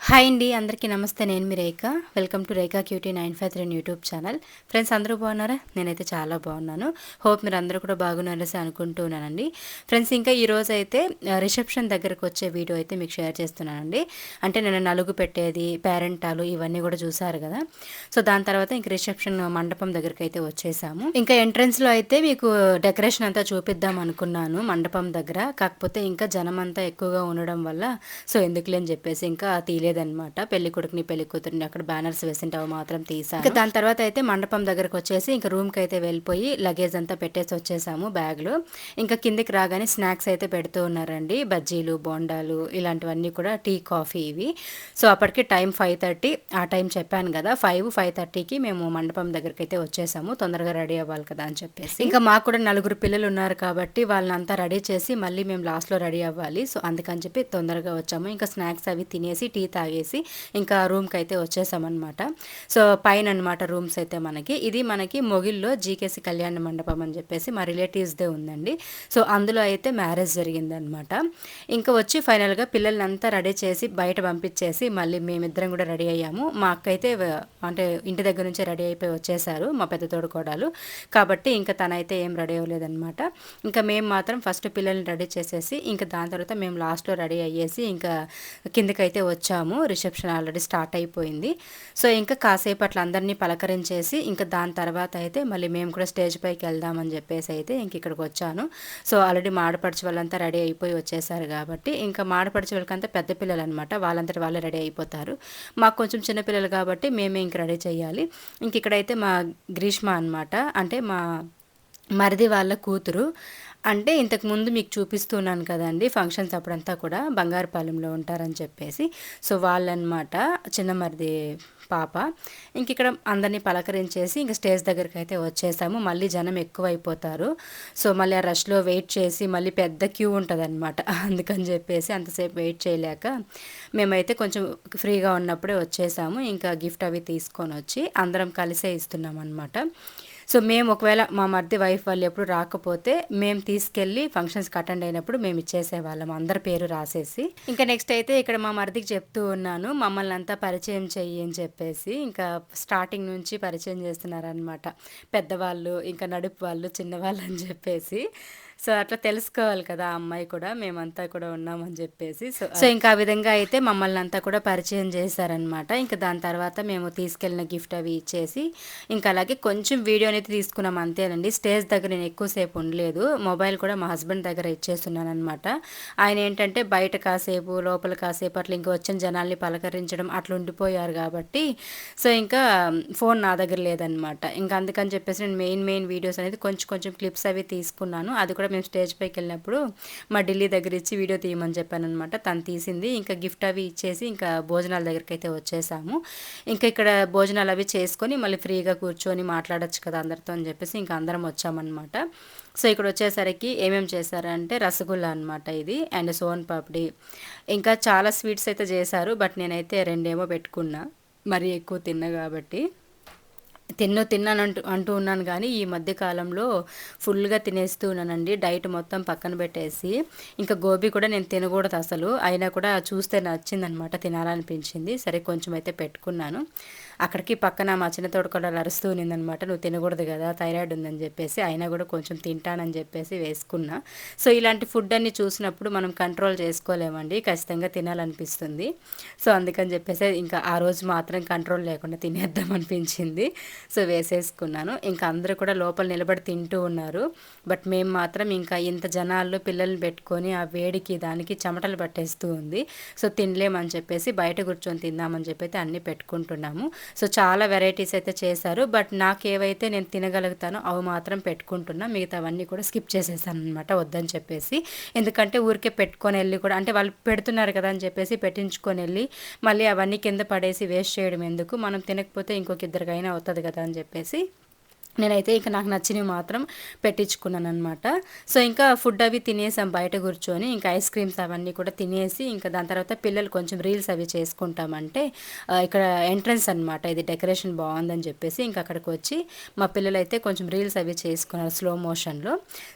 Hi అండి అందరికీ నమస్తే. నేను మీ Rekha. Welcome to Rekha cutie nine five three YouTube channel. Friends అందరూ బాగున్నారా? నేనైతే చాలా బాగున్నాను. హోప్ మీరు అందరూ కూడా బాగున్నారని అనుకుంటున్నానండి ఫ్రెండ్స్ ఇంకా ఈరోజు అయితే రిసెప్షన్ దగ్గరకు వచ్చే వీడియో అయితే మీకు షేర్ చేస్తున్నానండి. అంటే నేను నలుగు పెట్టేది పేరెంటాలు ఇవన్నీ కూడా చూసారు కదా. సో దాని తర్వాత ఇంక రిసెప్షన్ మండపం దగ్గరికి అయితే వచ్చేసాము. ఇంకా ఎంట్రన్స్లో అయితే మీకు డెకరేషన్ అంతా చూపిద్దాం అనుకున్నాను మండపం దగ్గర. కాకపోతే ఇంకా జనం అంతా ఎక్కువగా ఉండడం వల్ల సో ఎందుకులే అని చెప్పేసి ఇంకా తీయలేదనమాట పెళ్ళి కొడుకుని పెళ్ళి కూతురిని అక్కడ బ్యానర్స్ వేసింటే అవి మాత్రం తీసాను ఇంకా దాని తర్వాత అయితే మండపం దగ్గరకు వచ్చేసి ఇంకా రూమ్కి అయితే వెళ్ళిపోయి లగేజ్ అంతా పెట్టేసి వచ్చేసాము బ్యాగ్లో. ఇంకా కిందికి రాగానే స్నాక్స్ అయితే పెడుతూ ఉన్నారండి. బజ్జీలు బోండాలు ఇలాంటివన్నీ కూడా టీ కాఫీ ఇవి. సో అప్పటికి టైం ఫైవ్ థర్టీ. ఆ టైం చెప్పాను కదా ఫైవ్ ఫైవ్ థర్టీకి మేము మండపం దగ్గరికి అయితే వచ్చేసాము. తొందరగా రెడీ అవ్వాలి కదా అని చెప్పేసి. ఇంకా మాకు కూడా నలుగురు పిల్లలు ఉన్నారు కాబట్టి వాళ్ళని అంతా రెడీ చేసి మళ్ళీ మేము లాస్ట్లో రెడీ అవ్వాలి. సో అందుకని చెప్పి తొందరగా వచ్చాము. ఇంకా స్నాక్స్ అవి తినేసి టీ తాగేసి ఇంకా రూమ్కి అయితే వచ్చేసామన్నమాట. సో పైన అనమాట రూమ్స్ అయితే మనకి. ఇది మనకి మొగిల్లో జీకేసి కళ్యాణ మండపం అని చెప్పేసి మా రిలేటివ్స్దే ఉందండి. సో అందులో అయితే మ్యారేజ్ జరిగిందనమాట ఇంకా వచ్చి ఫైనల్గా పిల్లల్ని అంతా రెడీ చేసి బయట పంపించేసి మళ్ళీ మేమిద్దరం కూడా రెడీ అయ్యాము. మా అక్క అయితే అంటే ఇంటి దగ్గర నుంచి రెడీ అయిపోయి వచ్చేసారు మా పెద్ద తోడుకోడాలు. కాబట్టి ఇంకా తనైతే ఏం రెడీ అవ్వలేదన్నమాట. ఇంకా మేము మాత్రం ఫస్ట్ పిల్లల్ని రెడీ చేసేసి ఇంకా దాని తర్వాత మేము లాస్ట్లో రెడీ అయ్యేసి ఇంకా కిందకైతే వచ్చాము. రిసెప్షన్ ఆల్రెడీ స్టార్ట్ అయిపోయింది. సో ఇంకా కాసేపు అట్లా అందరినీ పలకరించేసి ఇంకా దాని తర్వాత అయితే మళ్ళీ మేము కూడా స్టేజ్ పైకి వెళ్దామని చెప్పేసి అయితే ఇంక ఇక్కడికి వచ్చాను. సో ఆల్రెడీ మాడపడిచి వాళ్ళంతా రెడీ అయిపోయి వచ్చేసారు కాబట్టి ఇంకా మాడపడిచి వాళ్ళకంతా పెద్ద పిల్లలు అనమాట వాళ్ళంతటి వాళ్ళే రెడీ అయిపోతారు. మాకు కొంచెం చిన్నపిల్లలు కాబట్టి మేమే ఇంక రెడీ చేయాలి. ఇంక ఇక్కడైతే మా గ్రీష్మ అనమాట అంటే మా మరిది వాళ్ళ కూతురు. అంటే ఇంతకు ముందు మీకు చూపిస్తున్నాను కదండి ఫంక్షన్స్ అప్పుడంతా కూడా బంగారుపాలెంలో ఉంటారని చెప్పేసి. సో వాళ్ళనమాట చిన్న మరిది పాప. ఇంక ఇక్కడ అందరినీ పలకరించేసి ఇంక స్టేజ్ దగ్గరికి అయితే వచ్చేసాము. మళ్ళీ జనం ఎక్కువైపోతారు. సో మళ్ళీ ఆ రష్లో వెయిట్ చేసి మళ్ళీ పెద్ద క్యూ ఉంటుంది అనమాట అందుకని చెప్పేసి అంతసేపు వెయిట్ చేయలేక మేమైతే కొంచెం ఫ్రీగా ఉన్నప్పుడే వచ్చేసాము. ఇంకా గిఫ్ట్ అవి తీసుకొని వచ్చి అందరం కలిసే ఇస్తున్నాం అనమాట సో మేము ఒకవేళ మా మర్ది వైఫ్ వాళ్ళు ఎప్పుడు రాకపోతే మేము తీసుకెళ్ళి ఫంక్షన్స్కి అటెండ్ అయినప్పుడు మేము ఇచ్చేసేవాళ్ళం అందరి పేరు రాసేసి. ఇంకా నెక్స్ట్ అయితే ఇక్కడ మా మరిదికి చెప్తూ ఉన్నాను మమ్మల్ని అంతా పరిచయం చెయ్యి అని చెప్పేసి ఇంకా స్టార్టింగ్ నుంచి పరిచయం చేస్తున్నారనమాట పెద్దవాళ్ళు ఇంకా నడుపు వాళ్ళు చిన్నవాళ్ళు అని చెప్పేసి. సో అట్లా తెలుసుకోవాలి కదా ఆ అమ్మాయి కూడా మేమంతా కూడా ఉన్నామని చెప్పేసి. సో సో ఇంకా ఆ విధంగా అయితే మమ్మల్ని అంతా కూడా పరిచయం చేశారనమాట ఇంకా దాని తర్వాత మేము తీసుకెళ్ళిన గిఫ్ట్ అవి ఇచ్చేసి ఇంకా అలాగే కొంచెం వీడియో అనేది తీసుకున్నాం అంతేనండి స్టేజ్ దగ్గర నేను ఎక్కువసేపు ఉండలేదు. మొబైల్ కూడా మా హస్బెండ్ దగ్గర ఇచ్చేస్తున్నాను అనమాట ఆయన ఏంటంటే బయట కాసేపు లోపల కాసేపు అట్లా ఇంకా వచ్చిన జనాల్ని పలకరించడం అట్లా ఉండిపోయారు కాబట్టి సో ఇంకా ఫోన్ నా దగ్గర లేదనమాట ఇంకా అందుకని చెప్పేసి నేను మెయిన్ మెయిన్ వీడియోస్ అనేది కొంచెం కొంచెం క్లిప్స్ అవి తీసుకున్నాను. అది కూడా మేము స్టేజ్ పైకి వెళ్ళినప్పుడు మా ఢిల్లీ దగ్గర ఇచ్చి వీడియో తీయమని చెప్పాను అనమాట తను తీసింది. ఇంకా గిఫ్ట్ అవి ఇచ్చేసి ఇంకా భోజనాల దగ్గరికి అయితే వచ్చేసాము. ఇంకా ఇక్కడ భోజనాలు అవి చేసుకొని మళ్ళీ ఫ్రీగా కూర్చొని మాట్లాడచ్చు కదా అందరితో అని చెప్పేసి ఇంకా అందరం వచ్చామన్నమాట. సో ఇక్కడ వచ్చేసరికి ఏమేమి చేశారంటే రసగుల్లా అనమాట ఇది అండ్ సోన్ పాపిడి. ఇంకా చాలా స్వీట్స్ అయితే చేశారు బట్ నేనైతే రెండేమో పెట్టుకున్నా. మరీ ఎక్కువ తిన్నా కాబట్టి. తిన్నో తిన్నాను అంటూ అంటూ ఉన్నాను కానీ ఈ మధ్య కాలంలో ఫుల్గా తినేస్తూ ఉన్నానండి. డైట్ మొత్తం పక్కన పెట్టేసి ఇంకా గోబీ కూడా నేను తినకూడదు అసలు. అయినా కూడా చూస్తే నచ్చిందనమాట తినాలనిపించింది. సరే కొంచెం అయితే పెట్టుకున్నాను. అక్కడికి పక్కన మా చిన్న కూడా అరుస్తూ ఉన్నిందనమాట. నువ్వు తినకూడదు కదా థైరాయిడ్ ఉందని చెప్పేసి అయినా కూడా కొంచెం తింటానని చెప్పేసి వేసుకున్నా. సో ఇలాంటి ఫుడ్ అన్ని చూసినప్పుడు మనం కంట్రోల్ చేసుకోలేమండి. ఖచ్చితంగా తినాలనిపిస్తుంది. సో అందుకని చెప్పేసి ఇంకా ఆ రోజు మాత్రం కంట్రోల్ లేకుండా తినేద్దాం అనిపించింది. సో వేసేసుకున్నాను. ఇంకా అందరూ కూడా లోపల నిలబడి తింటూ ఉన్నారు. బట్ మేము మాత్రం ఇంకా ఇంత జనాల్లో పిల్లల్ని పెట్టుకొని ఆ వేడికి దానికి చెమటలు పట్టేస్తూ ఉంది. సో తినలేమని చెప్పేసి బయట కూర్చొని తిందామని చెప్పి అన్నీ పెట్టుకుంటున్నాము. సో చాలా వెరైటీస్ అయితే చేశారు. బట్ నాకు ఏవైతే నేను తినగలుగుతానో అవి మాత్రం పెట్టుకుంటున్నా. మిగతావన్నీ కూడా స్కిప్ చేసేసాను అనమాట వద్దని చెప్పేసి. ఎందుకంటే ఊరికే పెట్టుకొని వెళ్ళి కూడా అంటే వాళ్ళు పెడుతున్నారు కదా అని చెప్పేసి పెట్టించుకొని వెళ్ళి మళ్ళీ అవన్నీ కింద పడేసి వేస్ట్ చేయడం ఎందుకు? మనం తినకపోతే ఇంకొక ఇద్దరికైనా అవుతుంది కదా అని చెప్పేసి. నేనైతే ఇంకా నాకు నచ్చినవి మాత్రం పెట్టించుకున్నాను అనమాట సో ఇంకా ఫుడ్ అవి తినేసాం బయట కూర్చొని. ఇంకా ఐస్ క్రీమ్స్ అవన్నీ కూడా తినేసి ఇంకా దాని తర్వాత పిల్లలు కొంచెం రీల్స్ అవి చేసుకుంటామంటే ఇక్కడ ఎంట్రన్స్ అనమాట ఇది డెకరేషన్ బాగుందని చెప్పేసి ఇంకా అక్కడికి వచ్చి మా పిల్లలు అయితే కొంచెం రీల్స్ అవి చేసుకున్నారు స్లో మోషన్లో.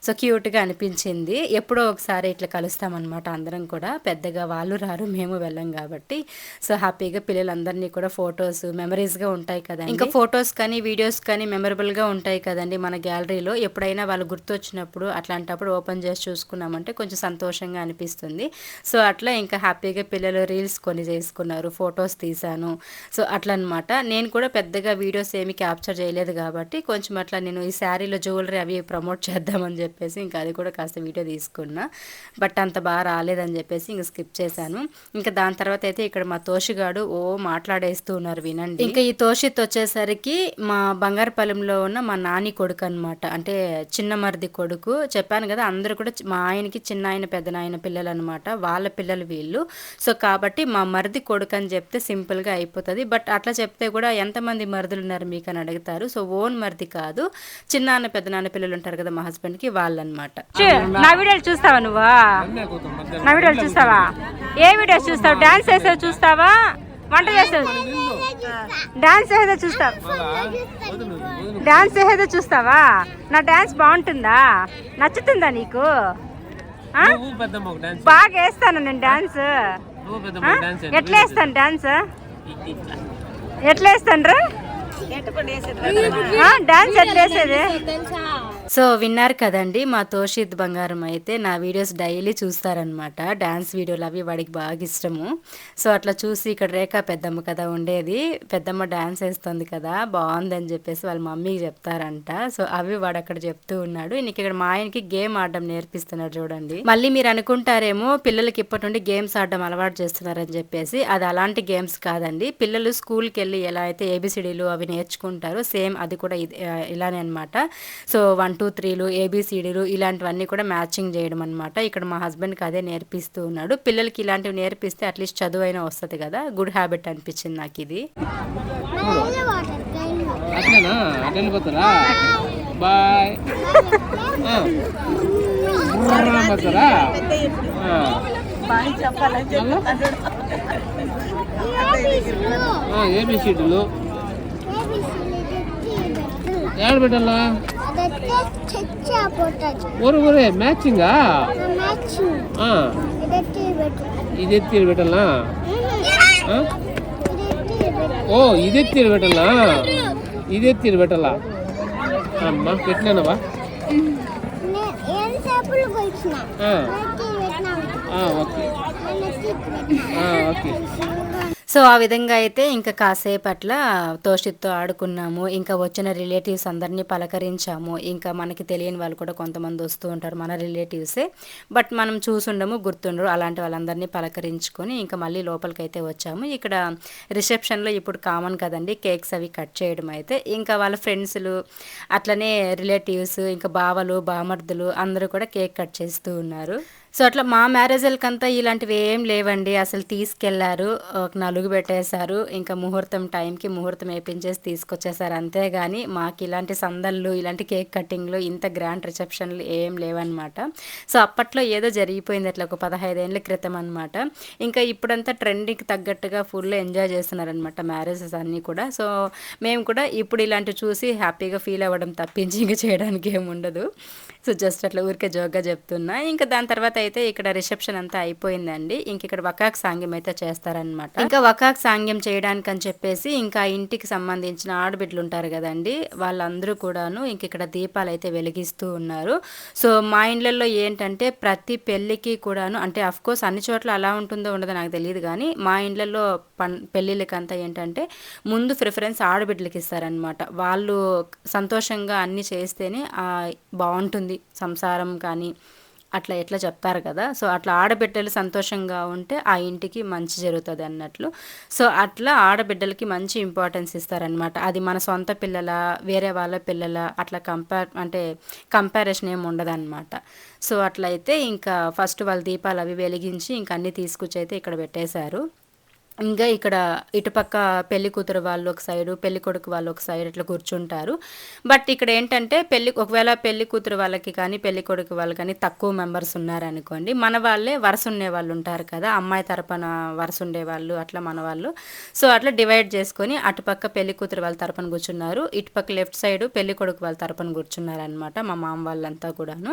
సో క్యూట్గా అనిపించింది. ఎప్పుడో ఒకసారి ఇట్లా కలుస్తామన్నమాట అందరం కూడా. పెద్దగా వాళ్ళు రారు మేము వెళ్ళం కాబట్టి. సో హ్యాపీగా పిల్లలందరినీ కూడా ఫొటోస్ మెమరీస్గా ఉంటాయి కదా ఇంకా ఫొటోస్ కానీ వీడియోస్ కానీ మెమరబుల్గా ఉంటాయి కదండి మన గ్యాలరీలో. ఎప్పుడైనా వాళ్ళు గుర్తొచ్చినప్పుడు అట్లాంటప్పుడు ఓపెన్ చేసి చూసుకున్నామంటే కొంచెం సంతోషంగా అనిపిస్తుంది. సో అట్లా ఇంకా హ్యాపీగా పిల్లలు రీల్స్ కొన్ని చేసుకున్నారు ఫొటోస్ తీశాను. సో అట్లా అనమాట నేను కూడా పెద్దగా వీడియోస్ ఏమి క్యాప్చర్ చేయలేదు కాబట్టి కొంచెం అట్లా నేను ఈ శారీలో జ్యువెలరీ అవి ప్రమోట్ చేద్దామని చెప్పేసి ఇంకా అది కూడా కాస్త వీడియో తీసుకున్నా. బట్ అంత బాగా రాలేదని చెప్పేసి ఇంకా స్కిప్ చేశాను. ఇంకా దాని తర్వాత అయితే ఇక్కడ మా తోషిగాడు ఓ మాట్లాడేస్తూ ఉన్నారు వినండి. ఇంకా ఈ తోషిత్ వచ్చేసరికి మా బంగారపాలెంలో ఉన్న మా నాని కొడుకు అనమాట అంటే చిన్న మరిది కొడుకు. చెప్పాను కదా అందరూ కూడా మా ఆయనకి చిన్న ఆయన పెద్ద నాయన పిల్లలు అనమాట వాళ్ళ పిల్లలు వీళ్ళు. సో కాబట్టి మా మరిది కొడుకు అని చెప్తే సింపుల్గా అయిపోతుంది. బట్ అట్లా చెప్తే కూడా ఎంతమంది మరుదులు ఉన్నారు మీకు అని అడుగుతారు. సో ఓన్ మరిది కాదు. చిన్నాన్న పెద్ద నాన్న పిల్లలు ఉంటారు కదా మా హస్బెండ్కి వాళ్ళు అనమాట నా వీడియోలు చూస్తావా నువ్వు? నా వీడియోలు చూస్తావా? ఏ వీడియోస్ చూస్తావు? డాన్స్ చేసేవి చూస్తావా? వంట చేసేవి డాన్స్ చేసేదో చూస్తావు డాన్స్ చేసేదో చూస్తావా? నా డాన్స్ బాగుంటుందా? నచ్చుతుందా నీకు? ఆ? నువ్వు పెద్దమ్మ ఒక డాన్స్ బాగా వేస్తాను నేను డాన్స్. ఎట్లా వేస్తాను డాన్స్? ఎట్లా వేస్తాను రా? డాన్స్ ఎట్లా వేసేది? సో విన్నారు కదండి మా తోషిత్ బంగారం అయితే నా వీడియోస్ డైలీ చూస్తారనమాట డ్యాన్స్ వీడియోలు అవి వాడికి బాగా ఇష్టము. సో అట్లా చూసి ఇక్కడ రేఖ పెద్దమ్మ కదా ఉండేది. పెద్దమ్మ డ్యాన్స్ వేస్తుంది కదా బాగుందని చెప్పేసి వాళ్ళ మమ్మీకి చెప్తారంట. సో అవి వాడు అక్కడ చెప్తూ ఉన్నాడు. నీకు ఇక్కడ మా ఆయనకి గేమ్ ఆడడం నేర్పిస్తున్నాడు చూడండి. మళ్ళీ మీరు అనుకుంటారేమో పిల్లలకి ఇప్పటి నుండి గేమ్స్ ఆడడం అలవాటు చేస్తున్నారని చెప్పేసి అది అలాంటి గేమ్స్ కాదండి. పిల్లలు స్కూల్కి వెళ్ళి ఎలా అయితే ఏబిసిడీలు అవి నేర్చుకుంటారో సేమ్ అది కూడా ఇది- ఇలానే అనమాట సో వన్ టూ త్రీలు ఏబిసిడీలు ఇలాంటివన్నీ కూడా మ్యాచింగ్ చేయడం అనమాట ఇక్కడ మా హస్బెండ్కి అదే నేర్పిస్తూ ఉన్నాడు. పిల్లలకి ఇలాంటివి నేర్పిస్తే అట్లీస్ట్ చదువు అయినా వస్తుంది కదా. గుడ్ హ్యాబిట్ అనిపించింది నాకు ఇది బాయ్. ఏబిసిడ్లు ఏడ పెట్టాలా? ఊరు ఊరే మ్యాచింగా ఇది ఎత్తి పెట్టాలా ఆ? ఓ ఇది ఎత్తి పెట్టాలా ఇది ఎత్తి పెట్టాలా అమ్మా పెట్టినానవా ఆ, ఆ, ఓకే ఆ, ఓకే సో ఆ విధంగా అయితే ఇంకా కాసేపు అట్లా తోషిత్తో ఆడుకున్నాము. ఇంకా వచ్చిన రిలేటివ్స్ అందరినీ పలకరించాము. ఇంకా మనకి తెలియని వాళ్ళు కూడా కొంతమంది వస్తూ ఉంటారు మన రిలేటివ్సే. బట్ మనం చూసుండము గుర్తుండరు. అలాంటి వాళ్ళందరినీ పలకరించుకొని ఇంకా మళ్ళీ లోపలికి అయితే వచ్చాము. ఇక్కడ రిసెప్షన్లో ఇప్పుడు కామన్ కదండి కేక్స్ అవి కట్ చేయడం అయితే. ఇంకా వాళ్ళ ఫ్రెండ్స్లు అట్లనే రిలేటివ్స్ ఇంకా బావలు బామర్దులు అందరూ కూడా కేక్ కట్ చేస్తూ ఉన్నారు. సో అట్లా మా మ్యారేజ్లకంతా ఇలాంటివి ఏం లేవండి. అసలు తీసుకెళ్ళారు ఒక నలుగు పెట్టేశారు. ఇంకా ముహూర్తం టైంకి ముహూర్తం వేపించేసి తీసుకొచ్చేసారు అంతేగాని మాకు ఇలాంటి సందళ్ళు ఇలాంటి కేక్ కటింగ్లు ఇంత గ్రాండ్ రిసెప్షన్లు ఏం లేవన్నమాట. సో అప్పట్లో ఏదో జరిగిపోయింది అట్లా ఒక పదహైదేళ్ళ క్రితం అనమాట ఇంకా ఇప్పుడంతా ట్రెండింగ్కి తగ్గట్టుగా ఫుల్ ఎంజాయ్ చేస్తున్నారనమాట మ్యారేజెస్ అన్నీ కూడా. సో మేము కూడా ఇప్పుడు ఇలాంటివి చూసి హ్యాపీగా ఫీల్ అవ్వడం తప్పించి ఇంకా చేయడానికి ఏముండదు సో జస్ట్ అట్లా ఊరికే జోక్గా చెప్తున్నా. ఇంకా దాని తర్వాత అయితే ఇక్కడ రిసెప్షన్ అంతా అయిపోయిందండి. ఇంక ఇక్కడ వకాక్ సాంగ్యం అయితే చేస్తారనమాట ఇంకా వకాక్ సాంగ్యం చేయడానికి అని చెప్పేసి ఇంకా ఇంటికి సంబంధించిన ఆడబిడ్డలు ఉంటారు కదండి. వాళ్ళందరూ కూడాను ఇంక ఇక్కడ దీపాలు అయితే వెలిగిస్తూ ఉన్నారు. సో మా ఇండ్లలో ఏంటంటే ప్రతి పెళ్ళికి కూడాను అంటే అఫ్ కోర్స్ అన్ని చోట్ల అలా ఉంటుందో ఉండదో నాకు తెలియదు కానీ మా ఇండ్లలో పన్ పెళ్ళిళ్ళకంతా ఏంటంటే ముందు ప్రిఫరెన్స్ ఆడబిడ్డలకి ఇస్తారనమాట వాళ్ళు సంతోషంగా అన్నీ చేస్తేనే బాగుంటుంది సంసారం కానీ అట్లా ఎట్లా చెప్తారు కదా. సో అట్లా ఆడబిడ్డలు సంతోషంగా ఉంటే ఆ ఇంటికి మంచి జరుగుతుంది అన్నట్లు. సో అట్లా ఆడబిడ్డలకి మంచి ఇంపార్టెన్స్ ఇస్తారనమాట అది మన సొంత పిల్లల వేరే వాళ్ళ పిల్లల అట్లా కంపేర్ అంటే కంపారిజన్ ఏమి ఉండదన్నమాట. సో అట్లయితే ఇంకా ఫస్ట్ వాళ్ళు దీపాలు అవి వెలిగించి ఇంకా అన్నీ తీసుకొచ్చి అయితే ఇక్కడ పెట్టేశారు. ఇంకా ఇక్కడ ఇటుపక్క పెళ్ళి కూతురు వాళ్ళు ఒక సైడు పెళ్ళి కొడుకు వాళ్ళు ఒక సైడ్ ఇట్లా కూర్చుంటారు. బట్ ఇక్కడ ఏంటంటే పెళ్ళి ఒకవేళ పెళ్ళి కూతురు వాళ్ళకి కానీ పెళ్ళి కొడుకు వాళ్ళు కానీ తక్కువ మెంబర్స్ ఉన్నారనుకోండి మన వాళ్ళే వరుస ఉండే వాళ్ళు ఉంటారు కదా అమ్మాయి తరపున వరుస ఉండే వాళ్ళు అట్లా మన వాళ్ళు. సో అట్లా డివైడ్ చేసుకొని అటుపక్క పెళ్ళి కూతురు వాళ్ళ తరపున కూర్చున్నారు ఇటుపక్క లెఫ్ట్ సైడ్ పెళ్ళి కొడుకు వాళ్ళ తరపున కూర్చున్నారు అనమాట మా మామ వాళ్ళంతా కూడాను.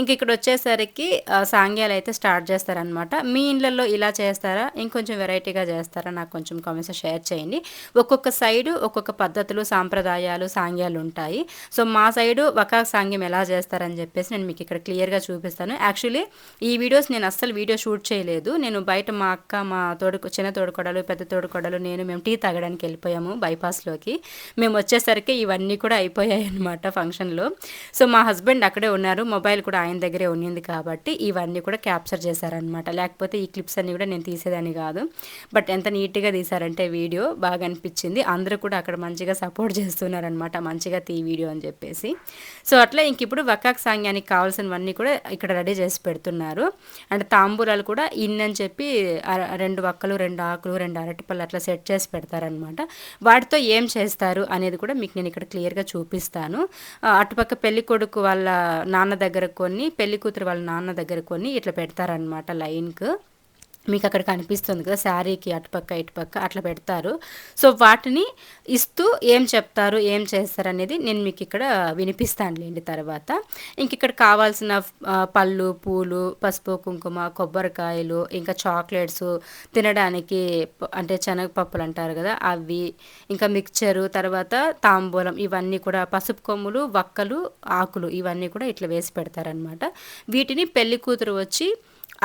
ఇంక ఇక్కడ వచ్చేసరికి సాంగ్యాలు అయితే స్టార్ట్ చేస్తారనమాట మీ ఇళ్ళల్లో ఇలా చేస్తారా? ఇంకొంచెం వెరైటీగా చేస్తారా? నాకు కొంచెం కామెంట్స్ షేర్ చేయండి. ఒక్కొక్క సైడ్ ఒక్కొక్క పద్ధతులు సాంప్రదాయాలు సాంగ్యాలు ఉంటాయి. సో మా సైడు ఒక సాంగ్యం ఎలా చేస్తారని చెప్పేసి నేను మీకు ఇక్కడ క్లియర్గా చూపిస్తాను. యాక్చువల్లీ ఈ వీడియోస్ నేను అస్సలు వీడియో షూట్ చేయలేదు. నేను బయట మా అక్క మా తోడు చిన్న తోడుకొడలు పెద్ద తోడుకొడలు నేను మేము టీ తాగడానికి వెళ్ళిపోయాము బైపాస్లోకి మేము వచ్చేసరికి ఇవన్నీ కూడా అయిపోయాయి అనమాట ఫంక్షన్లో సో మా హస్బెండ్ అక్కడే ఉన్నారు. మొబైల్ కూడా ఆయన దగ్గరే ఉన్నింది కాబట్టి ఇవన్నీ కూడా క్యాప్చర్ చేశారనమాట లేకపోతే ఈ క్లిప్స్ అన్నీ కూడా నేను తీసేదాన్ని కాదు. బట్ ఎంత నీట్గా తీశారంటే వీడియో బాగా అనిపించింది. అందరూ కూడా అక్కడ మంచిగా సపోర్ట్ చేస్తున్నారనమాట మంచిగా తీ వీడియో అని చెప్పేసి. సో అట్లా ఇంక ఇప్పుడు వకాక్ సాంగ్యానికి కావాల్సినవన్నీ కూడా ఇక్కడ రెడీ చేసి పెడుతున్నారు. అండ్ తాంబూలాలు కూడా ఇన్నని చెప్పి రెండు వక్కలు రెండు ఆకులు రెండు అరటిపళ్ళు అట్లా సెట్ చేసి పెడతారనమాట వాటితో ఏం చేస్తారు అనేది కూడా మీకు నేను ఇక్కడ క్లియర్గా చూపిస్తాను. అటుపక్క పెళ్ళి కొడుకు వాళ్ళ నాన్న దగ్గర కొన్ని పెళ్ళి కూతురు వాళ్ళ నాన్న దగ్గర కొన్ని ఇట్లా పెడతారనమాట లైన్కు. మీకు అక్కడ కనిపిస్తుంది కదా శారీకి అటుపక్క ఇటుపక్క అట్లా పెడతారు. సో వాటిని ఇస్తూ ఏం చెప్తారు ఏం చేస్తారు అనేది నేను మీకు ఇక్కడ వినిపిస్తానులేండి తర్వాత. ఇంక ఇక్కడ కావాల్సిన పళ్ళు పూలు పసుపు కుంకుమ కొబ్బరికాయలు ఇంకా చాక్లెట్స్ తినడానికి అంటే శనగపప్పులు అంటారు కదా అవి ఇంకా మిక్చరు తర్వాత తాంబూలం ఇవన్నీ కూడా పసుపు కొమ్ములు వక్కలు ఆకులు ఇవన్నీ కూడా ఇట్లా వేసి పెడతారనమాట వీటిని పెళ్ళి కూతురు వచ్చి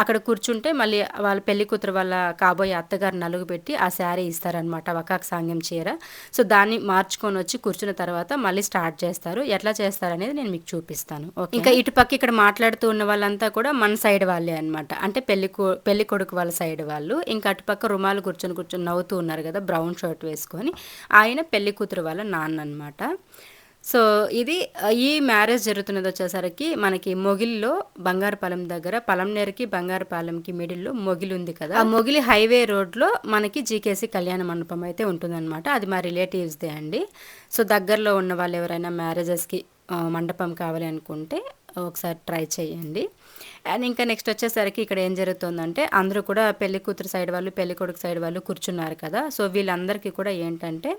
అక్కడ కూర్చుంటే మళ్ళీ వాళ్ళ పెళ్ళి కూతురు వాళ్ళ కాబోయే అత్తగారు నలుగు పెట్టి ఆ శారీ ఇస్తారనమాట వకాక్ సాంగ్యం చీర. సో దాన్ని మార్చుకొని వచ్చి కూర్చున్న తర్వాత మళ్ళీ స్టార్ట్ చేస్తారు. ఎట్లా చేస్తారు అనేది నేను మీకు చూపిస్తాను. ఓకే? ఇంకా ఇటుపక్క ఇక్కడ మాట్లాడుతూ ఉన్న వాళ్ళంతా కూడా మన సైడ్ వాళ్ళే అనమాట అంటే పెళ్ళి పెళ్ళి కొడుకు వాళ్ళ సైడ్ వాళ్ళు. ఇంకా అటుపక్క రుమాలు కూర్చొని కూర్చొని నవ్వుతూ ఉన్నారు కదా బ్రౌన్ షర్ట్ వేసుకొని. ఆయన పెళ్ళి కూతురు వాళ్ళ నాన్న అనమాట సో ఇది ఈ మ్యారేజ్ జరుగుతున్నది వచ్చేసరికి మనకి మొగిలిలో బంగారుపాలెం దగ్గర పలంనేరుకి బంగారుపాలెంకి మిడిల్లో మొగిలి ఉంది కదా. ఆ మొగిలి హైవే రోడ్లో మనకి జీకేసీ కళ్యాణ మండపం అయితే ఉంటుందన్నమాట. అది మా రిలేటివ్స్దే అండి. సో దగ్గరలో ఉన్న వాళ్ళు ఎవరైనా మ్యారేజెస్కి మండపం కావాలి అనుకుంటే ఒకసారి ట్రై చేయండి. అండ్ ఇంకా నెక్స్ట్ వచ్చేసరికి ఇక్కడ ఏం జరుగుతుందంటే అందరూ కూడా పెళ్ళి కూతురు సైడ్ వాళ్ళు పెళ్ళి కొడుకు సైడ్ వాళ్ళు కూర్చున్నారు కదా. సో వీళ్ళందరికీ కూడా ఏంటంటే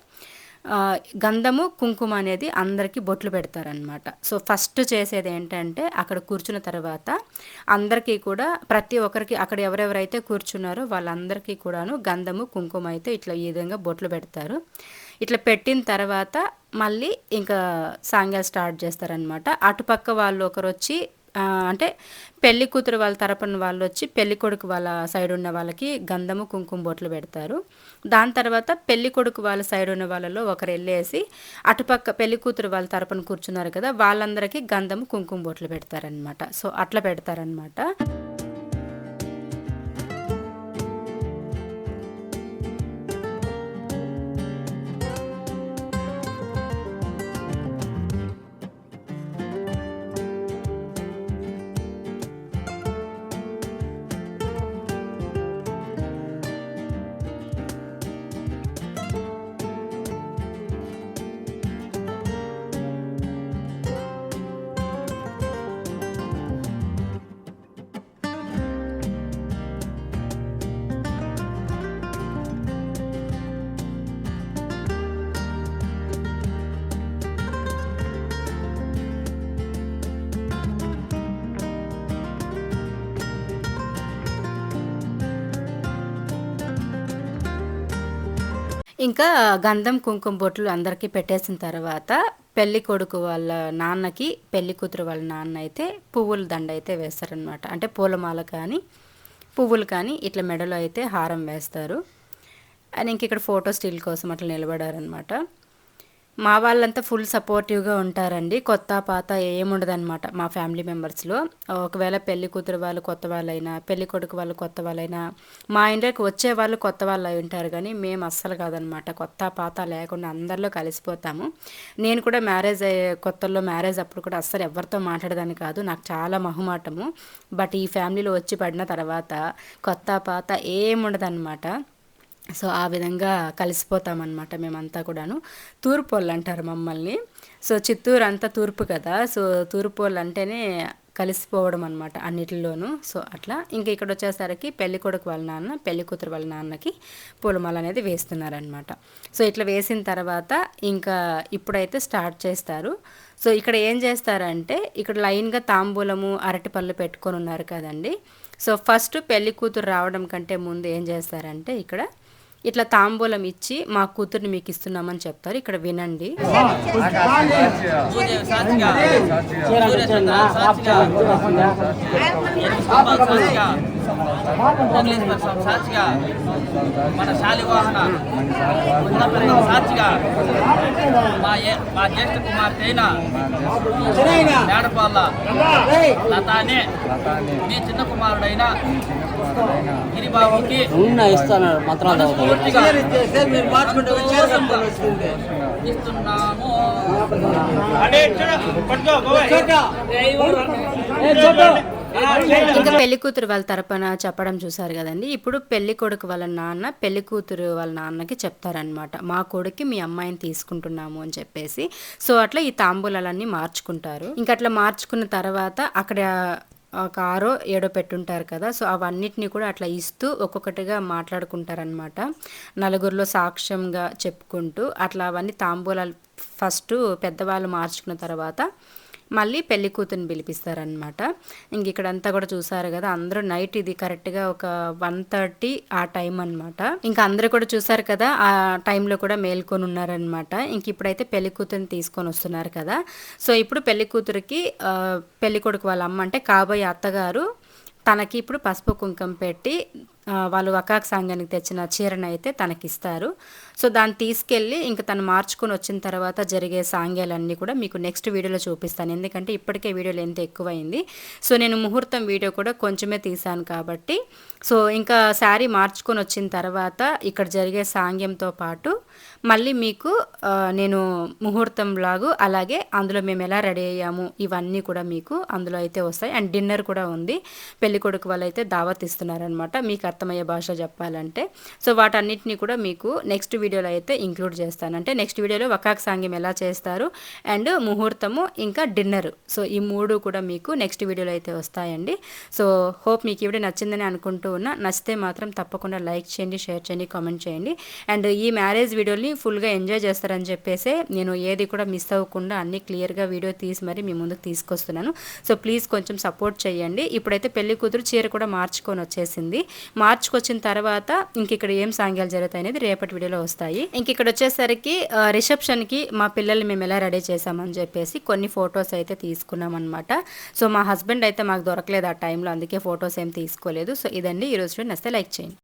గంధము కుంకుమ అనేది అందరికీ బొట్లు పెడతారనమాట సో ఫస్ట్ చేసేది ఏంటంటే అక్కడ కూర్చున్న తర్వాత అందరికీ కూడా ప్రతి ఒక్కరికి అక్కడ ఎవరెవరైతే కూర్చున్నారో వాళ్ళందరికీ కూడాను గంధము కుంకుమ అయితే ఇట్లా ఈ విధంగా బొట్లు పెడతారు. ఇట్లా పెట్టిన తర్వాత మళ్ళీ ఇంకా సాంగ్యాలు స్టార్ట్ చేస్తారనమాట అటుపక్క వాళ్ళు ఒకరు వచ్చి అంటే పెళ్ళి కూతురు వాళ్ళ తరపున వాళ్ళు వచ్చి పెళ్ళి కొడుకు వాళ్ళ సైడ్ ఉన్న వాళ్ళకి గంధము కుంకుమ బొట్లు పెడతారు. దాని తర్వాత పెళ్ళి కొడుకు వాళ్ళ సైడ్ ఉన్న వాళ్ళలో ఒకరు వెళ్ళేసి అటుపక్క పెళ్ళి కూతురు వాళ్ళ తరపున కూర్చున్నారు కదా వాళ్ళందరికీ గంధము కుంకుమ బొట్లు పెడతారనమాట సో అట్లా పెడతారనమాట ఇంకా గంధం కుంకుమ బొట్లు అందరికీ పెట్టేసిన తర్వాత పెళ్ళి కొడుకు వాళ్ళ నాన్నకి పెళ్ళి కూతురు వాళ్ళ నాన్న అయితే పువ్వుల దండ అయితే వేస్తారనమాట అంటే పూలమాల కానీ పువ్వులు కానీ ఇట్లా మెడలో అయితే హారం వేస్తారు. అండ్ ఇంక ఇక్కడ ఫోటో స్టిల్ కోసం అట్లా నిలబడారనమాట మా వాళ్ళంతా ఫుల్ సపోర్టివ్గా ఉంటారండి. కొత్త పాత ఏముండదన్నమాట మా ఫ్యామిలీ మెంబర్స్లో. ఒకవేళ పెళ్ళి కూతురు వాళ్ళు కొత్త వాళ్ళైనా పెళ్ళి కొడుకు వాళ్ళు కొత్త వాళ్ళైనా మా ఇంట్లోకి వచ్చే వాళ్ళు కొత్త వాళ్ళు అయి ఉంటారు కానీ మేము అస్సలు కాదనమాట కొత్త పాత లేకుండా అందరిలో కలిసిపోతాము. నేను కూడా మ్యారేజ్ అయ్యే కొత్తలో మ్యారేజ్ అప్పుడు కూడా అస్సలు ఎవరితో మాట్లాడేదాన్ని కాదు. నాకు చాలా మహుమాటము. బట్ ఈ ఫ్యామిలీలో వచ్చి పడిన తర్వాత కొత్త పాత ఏముండదన్నమాట. సో ఆ విధంగా కలిసిపోతామన్నమాట మేమంతా కూడాను. తూర్పు వాళ్ళు అంటారు మమ్మల్ని. సో చిత్తూరు అంతా తూర్పు కదా. సో తూర్పు వాళ్ళు అంటేనే కలిసిపోవడం అనమాట అన్నిటిలోనూ. సో అట్లా ఇంకా ఇక్కడ వచ్చేసరికి పెళ్ళి కొడుకు వాళ్ళ నాన్న పెళ్ళి కూతురు వాళ్ళ నాన్నకి పూలమాల అనేది వేస్తున్నారనమాట సో ఇట్లా వేసిన తర్వాత ఇంకా ఇప్పుడైతే స్టార్ట్ చేస్తారు. సో ఇక్కడ ఏం చేస్తారంటే ఇక్కడ లైన్గా తాంబూలము అరటిపళ్ళు పెట్టుకొని ఉన్నారు కదండి. సో ఫస్ట్ పెళ్ళి కూతురు రావడం కంటే ముందు ఏం చేస్తారంటే ఇక్కడ ఇట్లా తాంబూలం ఇచ్చి మా కూతుర్ని మీకు ఇస్తున్నామని చెప్తారు. ఇక్కడ వినండి. సాక్షిగా మన శాలివాహన సాక్షిగా మా మా జ్యేష్ఠ కుమార్తె అయిన లతానే. మీ చిన్న కుమారుడైన గిరిబాబుకి ఇస్తాను మాత్రం పూర్తిగా ఇస్తున్నాము. ఇంకా పెళ్ళి కూతురు వాళ్ళ తరపున చెప్పడం చూసారు కదండి. ఇప్పుడు పెళ్ళి కొడుకు వాళ్ళ నాన్న పెళ్ళి కూతురు వాళ్ళ నాన్నకి చెప్తారనమాట మా కొడుక్కి మీ అమ్మాయిని తీసుకుంటున్నాము అని చెప్పేసి. సో అట్లా ఈ తాంబూలాలన్నీ మార్చుకుంటారు. ఇంకా అట్లా మార్చుకున్న తర్వాత అక్కడ ఒక ఆరో ఏడో పెట్టుంటారు కదా సో అవన్నిటిని కూడా అట్లా ఇస్తూ ఒక్కొక్కటిగా మాట్లాడుకుంటారనమాట నలుగురిలో సాక్ష్యంగా చెప్పుకుంటూ అట్లా అవన్నీ తాంబూలాలు ఫస్ట్ పెద్దవాళ్ళు మార్చుకున్న తర్వాత మళ్ళీ పెళ్ళి కూతుర్ని పిలిపిస్తారనమాట ఇంక ఇక్కడంతా కూడా చూసారు కదా అందరూ నైట్ ఇది కరెక్ట్గా ఒక వన్ థర్టీ ఆ టైం అనమాట ఇంకా అందరూ కూడా చూసారు కదా ఆ టైంలో కూడా మేల్కొని ఉన్నారనమాట ఇంక ఇప్పుడైతే పెళ్ళి కూతురిని తీసుకొని వస్తున్నారు కదా. సో ఇప్పుడు పెళ్ళి కూతురికి పెళ్ళి కొడుకు వాళ్ళ అమ్మ అంటే కాబోయే అత్తగారు తనకి ఇప్పుడు పసుపు కుంకుమ పెట్టి వాళ్ళు వకాక్ సాంగానికి తెచ్చిన చీరను అయితే తనకిస్తారు. సో దాన్ని తీసుకెళ్ళి ఇంకా తను మార్చుకొని వచ్చిన తర్వాత జరిగే సాంగ్యాలన్నీ కూడా మీకు నెక్స్ట్ వీడియోలో చూపిస్తాను. ఎందుకంటే ఇప్పటికే వీడియోలు ఎంత ఎక్కువైంది. సో నేను ముహూర్తం వీడియో కూడా కొంచెమే తీసాను కాబట్టి. సో ఇంకా శారీ మార్చుకొని వచ్చిన తర్వాత ఇక్కడ జరిగే సాంగ్యంతో పాటు మళ్ళీ మీకు నేను ముహూర్తం లాగు అలాగే అందులో మేము ఎలా రెడీ అయ్యాము ఇవన్నీ కూడా మీకు అందులో అయితే వస్తాయి. అండ్ డిన్నర్ కూడా ఉంది. పెళ్ళి కొడుకు వాళ్ళు అయితే దావత్ ఇస్తున్నారనమాట మీకు అర్థమయ్యే భాష చెప్పాలంటే. సో వాటన్నిటిని కూడా మీకు నెక్స్ట్ వీడియోలో అయితే ఇంక్లూడ్ చేస్తాను. అంటే నెక్స్ట్ వీడియోలో వకాక్ సాంగ్యం ఎలా చేస్తారు అండ్ ముహూర్తము ఇంకా డిన్నర్. సో ఈ మూడు కూడా మీకు నెక్స్ట్ వీడియోలో అయితే వస్తాయండి. సో హోప్ మీకు ఇవి నచ్చిందని అనుకుంటూ ఉన్నా నచ్చితే మాత్రం తప్పకుండా లైక్ చేయండి షేర్ చేయండి కామెంట్ చేయండి. అండ్ ఈ మ్యారేజ్ వీడియోని ఫుల్గా ఎంజాయ్ చేస్తారని చెప్పేసి నేను ఏది కూడా మిస్ అవ్వకుండా అన్ని క్లియర్గా వీడియో తీసి మరి మీ ముందుకు తీసుకొస్తున్నాను. సో ప్లీజ్ కొంచెం సపోర్ట్ చేయండి. ఇప్పుడైతే పెళ్ళి కూతురు చీర కూడా మార్చుకొని వచ్చేసింది. మార్చుకొచ్చిన తర్వాత ఇంక ఇక్కడ ఏం సాంగ్యాలు జరుగుతాయి అనేది రేపటి వీడియోలో వస్తాయి. ఇంక ఇక్కడ వచ్చేసరికి రిసెప్షన్కి మా పిల్లల్ని మేము ఎలా రెడీ చేసామని చెప్పేసి కొన్ని ఫొటోస్ అయితే తీసుకున్నాం అనమాట సో మా హస్బెండ్ అయితే మాకు దొరకలేదు ఆ టైంలో అందుకే ఫొటోస్ ఏం తీసుకోలేదు. సో ఇదండి. ఈరోజు నస్తే లైక్ చేయండి.